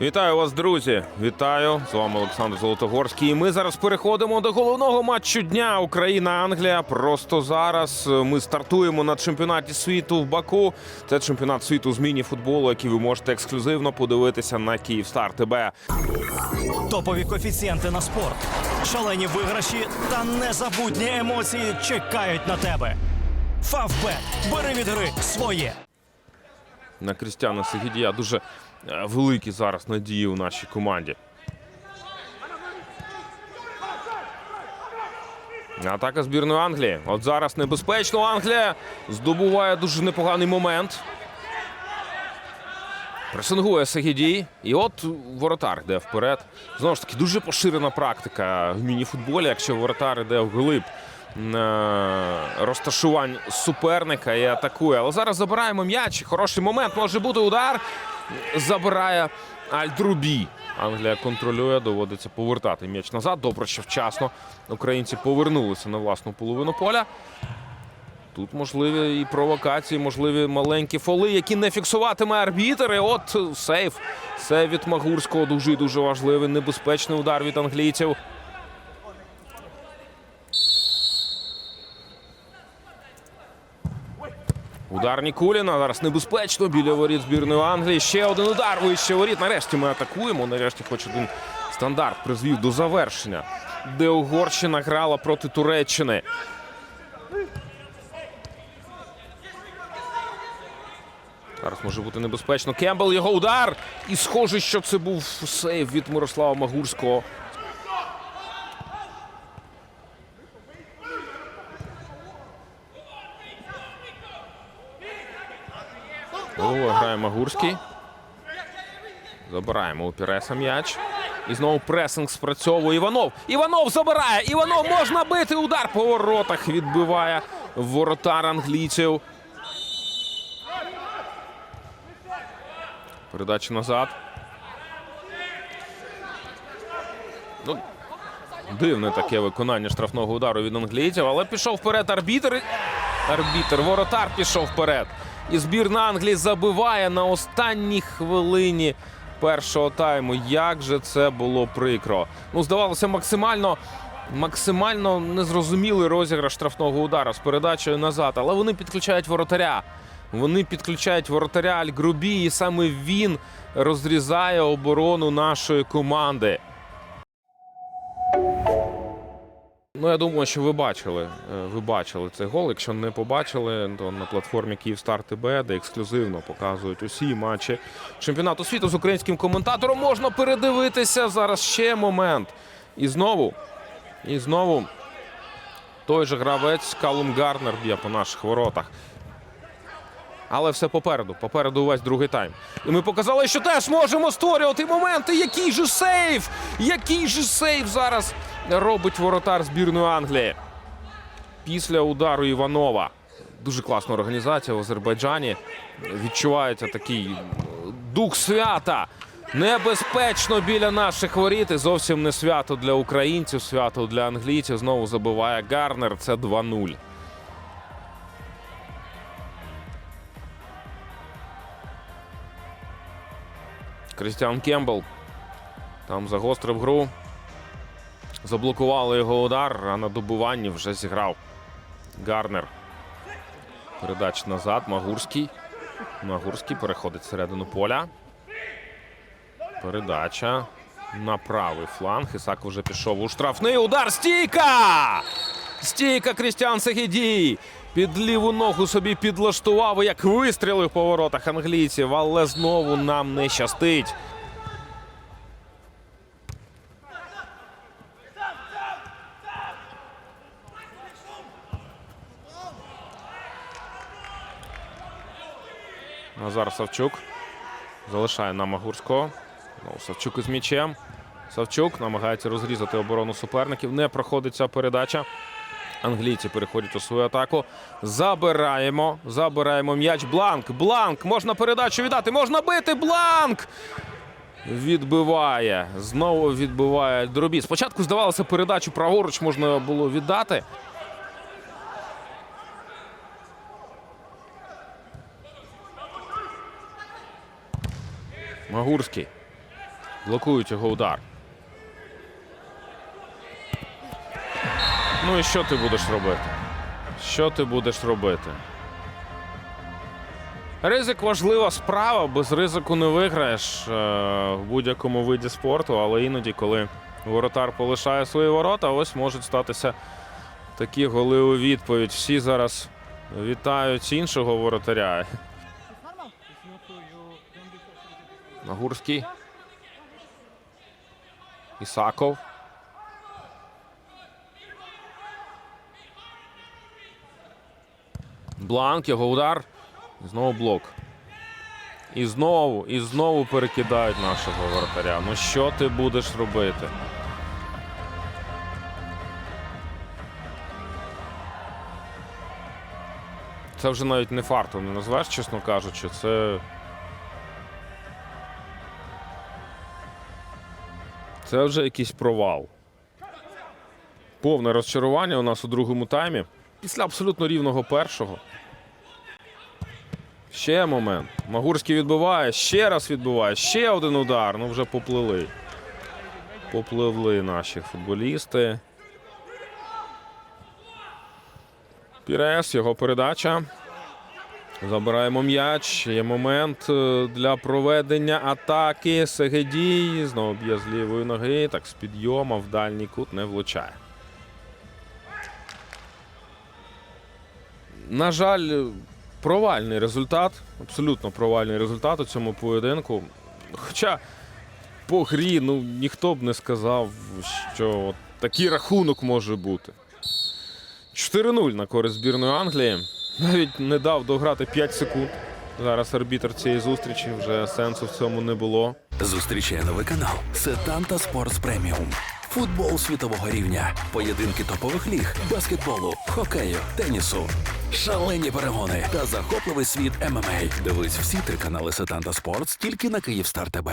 Вітаю вас, друзі! Вітаю! З вами Олександр Золотогорський. І ми зараз переходимо до головного матчу дня Україна-Англія. Просто зараз ми стартуємо на чемпіонаті світу в Баку. Це чемпіонат світу з міні-футболу, який ви можете ексклюзивно подивитися на Київстар ТБ. Топові коефіцієнти на спорт, шалені виграші та незабутні емоції чекають на тебе. Фавбет. Бери від гри своє. На Крістіана Сегідія дуже е, великі зараз надії у нашій команді. Атака збірної Англії. От зараз небезпечно. Англія здобуває дуже непоганий момент. Пресингує Сегідій. І от воротар йде вперед. Знову ж таки, дуже поширена практика в мініфутболі, якщо воротар йде вглиб розташувань суперника і атакує. Але зараз забираємо м'яч. Хороший момент може бути удар. Забирає Альдрубі. Англія контролює, доводиться повертати м'яч назад. Добре, що вчасно українці повернулися на власну половину поля. Тут можливі і провокації, можливі маленькі фоли, які не фіксуватиме арбітер. І от сейф. Сейф від Магурського дуже дуже важливий. Небезпечний удар від англійців. Удар Нікуліна. Зараз небезпечно біля воріт збірної Англії. Ще один удар вище воріт. Нарешті ми атакуємо. Нарешті хоч один стандарт призвів до завершення, де Угорщина грала проти Туреччини. Зараз може бути небезпечно. Кембл його удар. І схоже, що це був сейв від Мирослава Магурського. Головою грає Магурський. Забираємо у Піреса м'яч. І знову пресинг спрацьовує Іванов. Іванов забирає. Іванов можна бити. Удар по воротах відбиває воротар англійців. Передача назад. Ну, дивне таке виконання штрафного удару від англійців, але пішов вперед арбітр. Арбітр, воротар пішов вперед. І збірна Англії забиває на останній хвилині першого тайму. Як же це було прикро. Ну, здавалося, максимально. Максимально незрозумілий розіграш штрафного удара з передачею назад, але вони підключають воротаря. Вони підключають воротаря Аль-Грубі, і саме він розрізає оборону нашої команди. Ну, я думаю, що ви бачили. е, Ви бачили цей гол. Якщо не побачили, то на платформі Київстар ТБ, де ексклюзивно показують усі матчі чемпіонату світу з українським коментатором, можна передивитися. Зараз ще момент. І знову, і знову той же гравець Калум Гарнер б'є по наших воротах. Але все попереду. Попереду увесь другий тайм. І ми показали, що теж можемо створювати моменти. Який же сейф! Який же сейф зараз робить воротар збірної Англії. Після удару Іванова. Дуже класна організація в Азербайджані. Відчувається такий е, дух свята. Небезпечно біля наших воріт. І зовсім не свято для українців, свято для англійців. Знову забиває Гарнер. Це 2-0. Крістіан Кембл там загострив гру. Заблокували його удар, а на добуванні вже зіграв Гарнер. Передач назад. Магурський. Магурський переходить всередину поля. Передача на правий фланг. Ісак вже пішов у штрафний удар. Стійка! Стійка Крістіан Сегедій. Під ліву ногу собі підлаштував, як вистрілив по воротах англійців, але знову нам не щастить. Назар Савчук залишає на Магурського. Знову Савчук із м'ячем. Савчук намагається розрізати оборону суперників. Не проходить ця передача. Англійці переходять у свою атаку. Забираємо. Забираємо м'яч. Бланк. Бланк. Можна передачу віддати. Можна бити. Бланк. Відбиває. Знову відбиває дробі. Спочатку здавалося, передачу праворуч можна було віддати. Магурський. Блокують його удар. Ну і що ти будеш робити? Що ти будеш робити? Ризик важлива справа, без ризику не виграєш е, в будь-якому виді спорту, але іноді, коли воротар полишає свої ворота, ось можуть статися такі голи у відповідь. Всі зараз вітають іншого воротаря. Нагурський. Ісаков. Бланк, його удар. Знову блок. І знову, і знову перекидають нашого воротаря. Ну що ти будеш робити? Це вже навіть не фартом не назвеш, чесно кажучи. Це. Це вже якийсь провал. Повне розчарування у нас у другому таймі. Після абсолютно рівного першого. Ще момент. Магурський відбиває, ще раз відбиває, ще один удар. Ну вже поплили. Попливли наші футболісти. Пірес, його передача. Забираємо м'яч. Є момент е, для проведення атаки. Сегедій. Знову б'є з лівої ноги. Так, з підйома в дальній кут не влучає. На жаль, провальний результат. Абсолютно провальний результат у цьому поєдинку. Хоча по грі ну, ніхто б не сказав, що от такий рахунок може бути. 4-0 на користь збірної Англії. Навіть не дав дограти 5 секунд. Зараз арбітр цієї зустрічі вже сенсу в цьому не було. Зустрічає новий канал Сетанта Спортс Преміум. Футбол світового рівня, поєдинки топових ліг, баскетболу, хокею, тенісу, шалені перегони та захопливий світ ММА. Дивись всі три канали Сетанта Спортс тільки на Київстар ТБ.